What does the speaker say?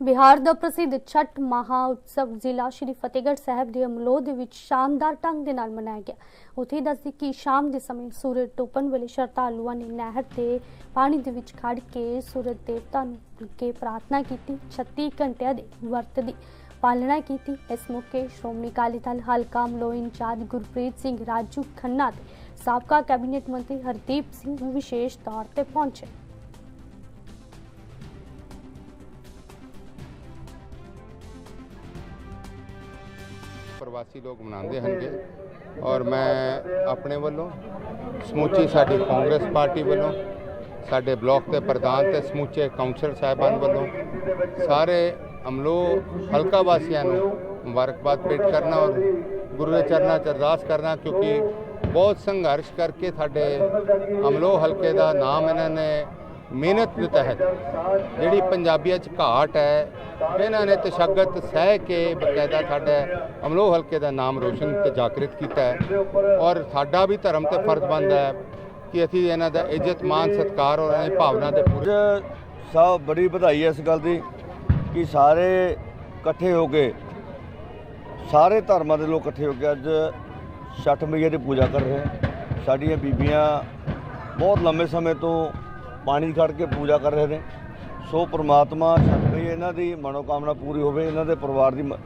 ਬਿਹਾਰ ਦਾ ਪ੍ਰਸਿੱਧ ਛਠ ਮਹਾ ਉਤਸਵ ਜ਼ਿਲ੍ਹਾ ਸ਼੍ਰੀ ਫਤਿਹਗੜ੍ਹ ਸਾਹਿਬ ਦੇ ਅਮਲੋਹ ਦੇ ਵਿੱਚ ਸ਼ਾਨਦਾਰ ਢੰਗ ਦੇ ਨਾਲ ਮਨਾਇਆ ਗਿਆ। ਉੱਥੇ ਦੱਸਦੀ ਕਿ ਸ਼ਾਮ ਦੇ ਸਮੇਂ ਸੂਰਜ ਡੁੱਬਣ ਵੇਲੇ ਸ਼ਰਧਾਲੂਆਂ ਨੇ ਨਹਿਰ ਦੇ ਪਾਣੀ ਦੇ ਵਿੱਚ ਖੜ ਕੇ ਸੂਰਜ ਦੇਵਤਾ ਨੂੰ ਕੇ ਪ੍ਰਾਰਥਨਾ ਕੀਤੀ 36 ਘੰਟਿਆਂ ਦੇ ਵਰਤ ਦੀ ਪਾਲਣਾ ਕੀਤੀ। ਇਸ ਮੌਕੇ ਸ਼੍ਰੋਮਣੀ ਅਕਾਲੀ ਦਲ ਹਲਕਾ ਅਮਲੋਹ ਇੰਚਾਰਜ ਗੁਰਪ੍ਰੀਤ ਸਿੰਘ ਰਾਜੂ ਖੰਨਾ ਤੇ ਸਾਬਕਾ ਕੈਬਨਿਟ ਮੰਤਰੀ ਹਰਦੀਪ ਸਿੰਘ ਵਿਸ਼ੇਸ਼ ਤੌਰ ਤੇ ਪਹੁੰਚੇ। ਪ੍ਰਵਾਸੀ ਲੋਕ ਮਨਾਉਂਦੇ ਹਨਗੇ ਔਰ ਮੈਂ ਆਪਣੇ ਵੱਲੋਂ, ਸਮੁੱਚੀ ਸਾਡੀ ਕਾਂਗਰਸ ਪਾਰਟੀ ਵੱਲੋਂ, ਸਾਡੇ ਬਲਾਕ ਦੇ ਪ੍ਰਧਾਨ ਤੇ ਸਮੁੱਚੇ ਕਾਉਂਸਲ ਸਾਹਿਬਾਨ ਵੱਲੋਂ ਸਾਰੇ ਅਮਲੋ ਹਲਕਾ ਵਾਸੀਆਂ ਨੂੰ ਮੁਬਾਰਕਬਾਦ ਭੇਟ ਕਰਨਾ ਔਰ ਗੁਰੂ ਦੇ ਚਰਨਾਂ 'ਚ ਅਰਦਾਸ ਕਰਨਾ ਕਿਉਂਕਿ ਬਹੁਤ ਸੰਘਰਸ਼ ਕਰਕੇ ਸਾਡੇ ਅਮਲੋ ਹਲਕੇ ਦਾ ਨਾਮ ਇਹਨਾਂ ਨੇ ਮਿਹਨਤ ਦੇ ਤਹਿਤ ਜਿਹੜੀ ਪੰਜਾਬੀਆਂ 'ਚ ਘਾਟ ਹੈ, ਇਹਨਾਂ ਨੇ ਤਸ਼ੱਗਤ ਸਹਿ ਕੇ ਬਕਾਇਦਾ ਸਾਡਾ ਅਮਲੋ ਹਲਕੇ ਦਾ ਨਾਮ ਰੋਸ਼ਨ ਤੇ ਜਾਗਰਿਤ ਕੀਤਾ ਹੈ। ਔਰ ਸਾਡਾ ਵੀ ਧਰਮ ਤੇ ਫਰਜ਼ ਬਣਦਾ ਹੈ ਕਿ ਅਸੀਂ ਇਹਨਾਂ ਦਾ ਇੱਜ਼ਤ ਮਾਨ ਸਤਿਕਾਰ ਔਰ ਇਹਨਾਂ ਦੀ ਭਾਵਨਾ ਦੇ ਪੂਰੇ ਅੱਜ ਬੜੀ ਵਧਾਈ ਹੈ ਇਸ ਗੱਲ ਦੀ ਕਿ ਸਾਰੇ ਇਕੱਠੇ ਹੋ ਕੇ, ਸਾਰੇ ਧਰਮਾਂ ਦੇ ਲੋਕ ਇਕੱਠੇ ਹੋ ਕੇ ਅੱਜ ਛਠ ਮਈਆ ਦੀ ਪੂਜਾ ਕਰ ਰਹੇ ਸਾਡੀਆਂ ਬੀਬੀਆਂ ਬਹੁਤ ਲੰਮੇ ਸਮੇਂ ਤੋਂ ਪਾਣੀ 'ਚ ਖੜ ਕੇ ਪੂਜਾ ਕਰ ਰਹੇ ਨੇ। ਸੋ ਪ੍ਰਮਾਤਮਾ ਛੱਡ ਗਈ ਇਹਨਾਂ ਦੀ ਮਨੋਕਾਮਨਾ ਪੂਰੀ ਹੋਵੇ, ਇਹਨਾਂ ਦੇ ਪਰਿਵਾਰ ਦੀ ਮ-